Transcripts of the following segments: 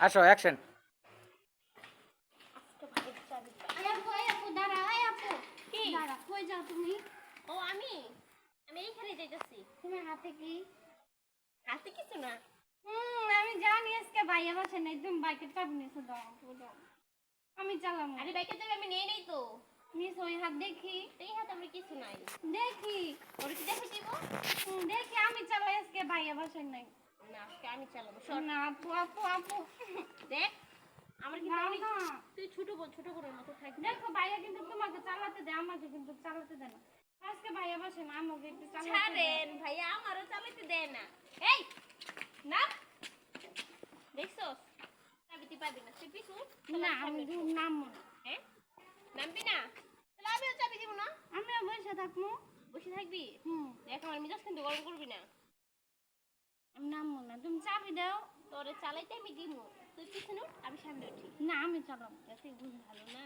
আসো অ্যাকশন? ও আমি এইখানে হুম, আমি জানি আজকে ভাইয়া নেই, বাইকের দাও, দাও। আমি চালাবো আরে নেই তো ওই হাত দেখি এই হাতে কিছু নাই দেখি দেখি আমি চালাই আজকে ভাইয়া বাসা নাই না আজকে আমি চালাবো সর। না আপু আপু আপু। দেখ আমার কিন্তু না, তুই ছোট ছোট বোনের মতো থাকবি দেখো ভাইয়া কিন্তু তোমাকে চালাতে দেয় আমাকে কিন্তু চালাতে দেয় না। আজকে ভাইয়া বাসা না আমাকে একটু চালাতে দেয়। ছাড়েন ভাইয়া আমারও চালাতে দেয় না। এই না। দেখছস? চাবি তুই পাবি না তুই পিছু না আমি নামবো হ্যাঁ? নামবি না? তাহলে আমিও চাবি দিব না। আমিও বসে থাকব। বসে থাকবি? হুম। দেখ আমার মিজাজ কিন্তু গরম করবি না। আমি নামবো না তুমি চাবি দাও। তোরে চালাইতে আমি দিমু। তুই পিছনে উঠ আমি সামনে উঠি। না আমি তুই বুঝ ভালো না?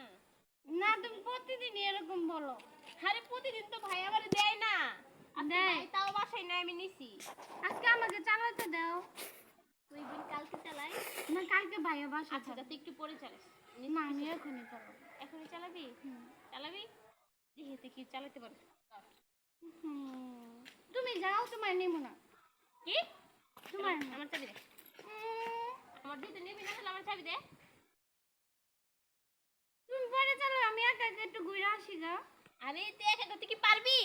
না তুমি প্রতিদিন এরকম বলো। আরে প্রতিদিন তো ভাই আমার দেয় না। দেয়। তাও বাসায় না আমি নিছি। আজকে আমাকে চালাতে দাও। তুই কালকে চালাই? না কালকে ভাইয়া বাসা আচ্ছা তুই একটু পরে চালাস। না আমি এখনই চালাবো। এখনই চালাবি? চালাবি? দেখি কি চালাতে পারবি। তুমি যাও তোমার নেব না। কি? তোমার আমার চাবি দে। আমার দিতে নিবি না আমার চাবি দে। তুমি পরে চালো আমি একা একা একটু ঘুরে আসি গা। আরে তুই একা করতে কি পারবি?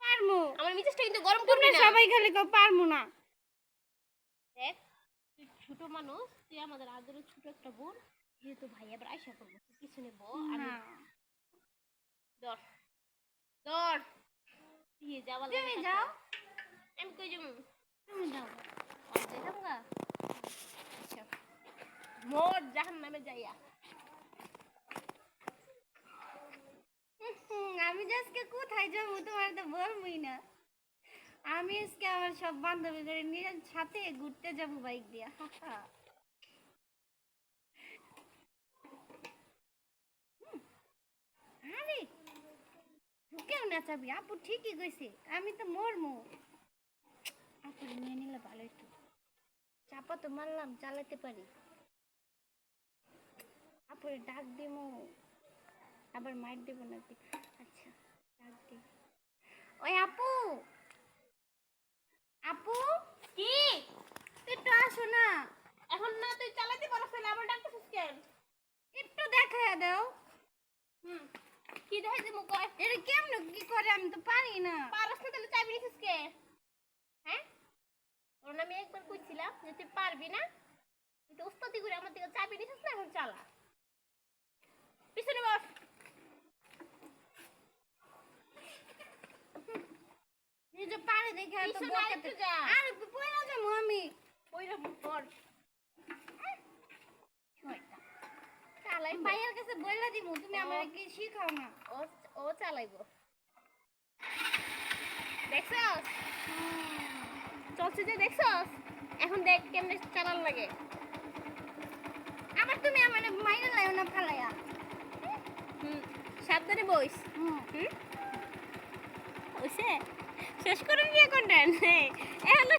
পারমু। আমার মিজাজটা কিন্তু গরম করবি না। সবাই খালি কেউ পারমু না। দেখ তুই ছোট মানুষ তুই আমাদের আদরের ছোট একটা বোন। যেহেতু ভাই আবার আয়সা করব তুই পিছনে ব আমি দর দর দিয়ে যাওয়া তুমি যাও। আমি কই যাব? তুমি যাও যাইতাম গা আচ্ছা মোর জাহান নামে যাইয়া। আমি যে আজকে কোথায় যাব তোমার তো বলবই না। আমি আজকে আমার সব বান্ধবীদের নিয়ে সাথে ঘুরতে যাব বাইক দিয়ে আরে কেউ নাচাবি আপু ঠিকই কইছে, আমি তো মরমু। আপু নিয়ে নিলে ভালো একটু চাপা তো মারলাম, চালাতে পারি। আপুরে ডাক দিমু আবার মাইর দেব নাকি আচ্ছা ডাক দি। ওই আপু! আপু! কি? তুই একটু আসো না। এখন না তুই চালাতে পারছ না আবার ডাকতেছিস কেন? একটু দেখা দাও। হুম কি দেখাই দিমু কয়? এটা কেমন কি করে? আমি তো পারি না। পারস না তাহলে চাবি নিছিস কে? হ্যাঁ? ওর আমি একবার কইছিলাম যে তুই পারবি না। তুই তো উস্তাদি করে আমার দিকে চাবি নিছিস না এখন চালা পিছনে বস নিজে পারে দেখে আরেকটু যা। আরে পয়লা যাব আমি। ওইরকম কর চালাই ভাইয়ের কাছে বইলা দিমু তুমি আমার কি শিখাও না? ও ও চালাইবো। দেখছস? চলছে যে দেখছস? এখন দেখ কেমনে চালান লাগে। আবার তুমি আমার মাইনে লাইও না ফালাইয়া। হুম সাবধানে বইস। হুম। হুম? ওইসে শেষ করে নিয়ে কন্টেন্ট এখন